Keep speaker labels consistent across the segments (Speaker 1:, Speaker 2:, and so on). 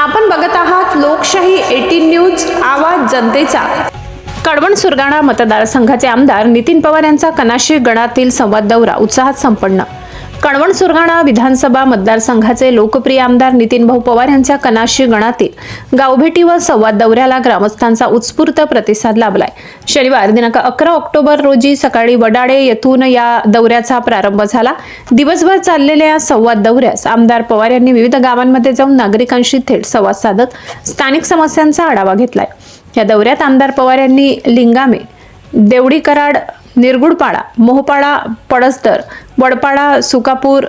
Speaker 1: आपण बघत आहात लोकशाही एटीन न्यूज आवाज जनतेचा. कडवण सुरगाणा मतदारसंघाचे आमदार नितीन पवार यांचा कनाशी गणातील संवाद दौरा उत्साहात संपन्न. कणवण सुरगाणा विधानसभा मतदारसंघाचे लोकप्रिय आमदार नितीन भाऊ पवार यांच्या कनाशी गणातील गावभेटी व संवाद दौऱ्याला ग्रामस्थांचा उत्स्फूर्त प्रतिसाद लाभलाय. शनिवार दिनांक अकरा ऑक्टोबर रोजी सकाळी वडाडे येथून या दौऱ्याचा प्रारंभ झाला. दिवसभर चाललेल्या या संवाद दौऱ्यास आमदार पवार यांनी विविध गावांमध्ये जाऊन नागरिकांशी थेट संवाद साधत स्थानिक समस्यांचा आढावा घेतलाय. या दौऱ्यात आमदार पवार यांनी लिंगामे देवडी कराड निरगुडपाडा मोहपाडा पडस्तर वडपाडा सुकापूर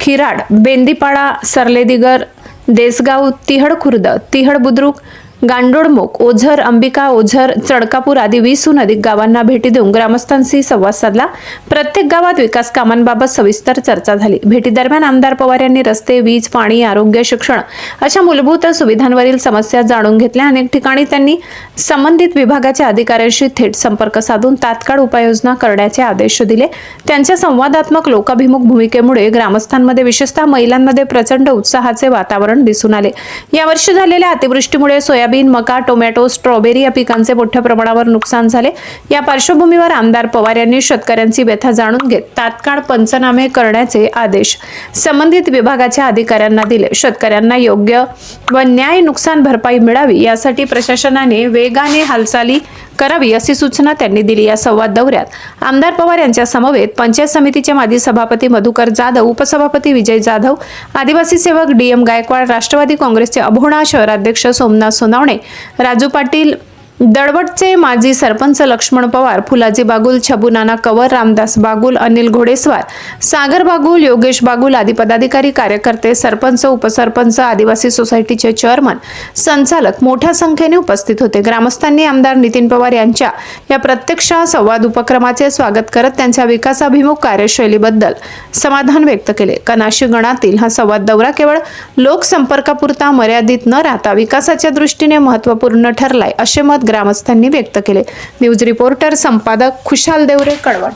Speaker 1: खिराड बेंदीपाडा सरलेदिगर देसगाव तिहड खुर्द तिहड बुद्रुक गांडोळमुख ओझर अंबिका ओझर चडकापूर आदी वीसहून अधिक गावांना भेटी देऊन ग्रामस्थांशी संवाद साधला. प्रत्येक गावात विकास कामांबाबत सविस्तर चर्चा झाली. भेटीदरम्यान आमदार पवार यांनी रस्ते वीज पाणी आरोग्य शिक्षण अशा मूलभूत सुविधांवरील समस्या जाणून घेतल्या. अनेक ठिकाणी त्यांनी संबंधित विभागाच्या अधिकाऱ्यांशी थेट संपर्क साधून तात्काळ उपाययोजना करण्याचे आदेश दिले. त्यांच्या संवादात्मक लोकाभिमुख भूमिकेमुळे ग्रामस्थांमध्ये विशेषतः महिलांमध्ये प्रचंड उत्साहाचे वातावरण दिसून आले. यावर्षी झालेल्या अतिवृष्टीमुळे सोयाबीन मका टोमॅटो स्ट्रॉबेरी या पिकांचे मोठ्या प्रमाणावर नुकसान झाले. या पार्श्वभूमीवर आमदार पवार यांनी शेतकऱ्यांची व्यथा जाणून घेत तात्काळ पंचनामे करण्याचे आदेश संबंधित विभागाच्या अधिकाऱ्यांना दिले. शेतकऱ्यांना योग्य व न्याय नुकसान भरपाई मिळावी यासाठी प्रशासनाने वेगाने हालचाली करावी अशी सूचना त्यांनी दिली या संवाद दौऱ्यात. आमदार पवार यांच्या समवेत पंचायत समितीचे माजी सभापती मधुकर जाधव उपसभापती विजय जाधव आदिवासी सेवक डी एम गायकवाड राष्ट्रवादी काँग्रेसचे अभोणा शहराध्यक्ष सोमनाथ सोनावणे राजू पाटील दडवटचे माजी सरपंच लक्ष्मण पवार फुलाजी बागुल छबू नाना कवर रामदास बागुल अनिल घोडेस्वार सागर बागुल योगेश बागुल आदी पदाधिकारी कार्यकर्ते सरपंच उपसरपंच आदिवासी सोसायटीचे चेअरमन संचालक मोठ्या संख्येने उपस्थित होते. ग्रामस्थांनी आमदार नितीन पवार यांच्या या प्रत्यक्ष संवाद उपक्रमाचे स्वागत करत त्यांच्या विकासाभिमुख कार्यशैलीबद्दल समाधान व्यक्त केले. कनाशी गणातील हा संवाद दौरा केवळ लोकसंपर्कापुरता मर्यादित न राहता विकासाच्या दृष्टीने महत्त्वपूर्ण ठरलाय असे मत ग्रामस्थांनी व्यक्त केले. न्यूज रिपोर्टर संपादक खुशाल देवरे कळवण